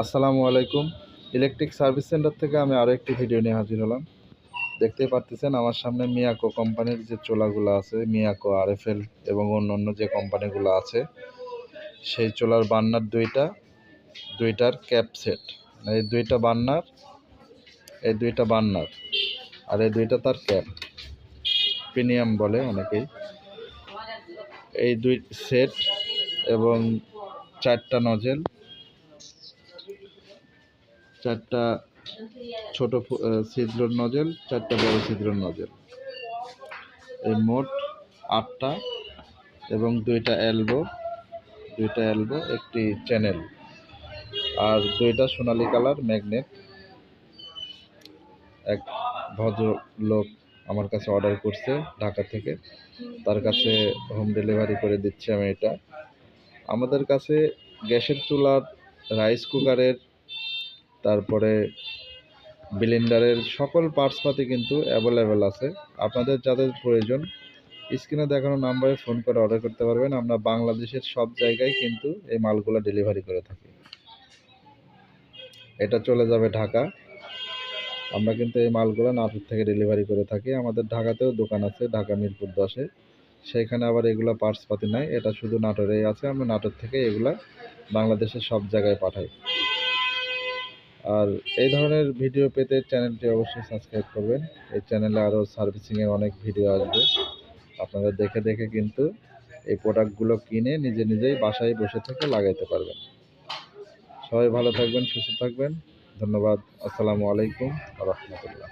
আসসালামু আলাইকুম। Electric service centre থেকে আমি আরও একটি ভিডিও নিয়ে হাজির হলাম। দেখতেই পারতেছেন আমার সামনে মিয়াকো কোম্পানির যে চোলাগুলো আছে মিয়াকো আরএফএল এবং অন্য অন্য যে কোম্পানিগুলো আছে, সেই চোলার বান্নার দুইটা, দুইটার ক্যাপ সেট এই দুইটা বান্নার, এই দুইটা বান্নার আর এই দুইটা তার ক্যাপ প্রিমিয়াম বলে অনেকেই। এই দুই সেট এবং চারটা নজেল চারটা ছোট ছিদ্রর নজেল চারটা বড় ছিদ্রর নজেল এই মোট আটটা এবং দুইটা এলবো দুইটা এলবো একটি চ্যানেল আর দুইটা সোনালী কালার ম্যাগনেট এক ভদ্রলোক আমার কাছে অর্ডার করছে ঢাকা থেকে। তার কাছে হোম ডেলিভারি করে দিচ্ছি আমি এটা। আমাদের কাছে গ্যাসের চুলার রাইস কুকারের তারপরে ব্লেন্ডারের সকল পার্টসপাতি কিন্তু অ্যাভেলেবেল আছে। আপনাদের যাদের প্রয়োজন স্ক্রিনে দেখানো নাম্বারে ফোন করে অর্ডার করতে পারবেন। আমরা বাংলাদেশের সব জায়গায় কিন্তু এই মালগুলো ডেলিভারি করে থাকি। এটা চলে যাবে ঢাকা। আমরা কিন্তু এই মালগুলো নাটোর থেকে ডেলিভারি করে থাকি। আমাদের ঢাকাতেও দোকান আছে, ঢাকা মিরপুর দশে। সেখানে আবার এগুলো পার্টসপাতি নাই। এটা শুধু নাটোরেই আছে। আমরা নাটোর থেকে এগুলা বাংলাদেশের সব জায়গায় পাঠাই। আর এই ধরনের ভিডিও পেতে চ্যানেলটি অবশ্যই সাবস্ক্রাইব করবেন। এই চ্যানেলে আরও সার্ভিসিংয়ের অনেক ভিডিও আসবে। আপনারা দেখে দেখে কিন্তু এই প্রোডাক্টগুলো কিনে নিজে নিজেই বাসায় বসে থেকে লাগাইতে পারবেন। সবাই ভালো থাকবেন, সুস্থ থাকবেন। ধন্যবাদ। আসসালামু আলাইকুম রহমতুল্লাহ।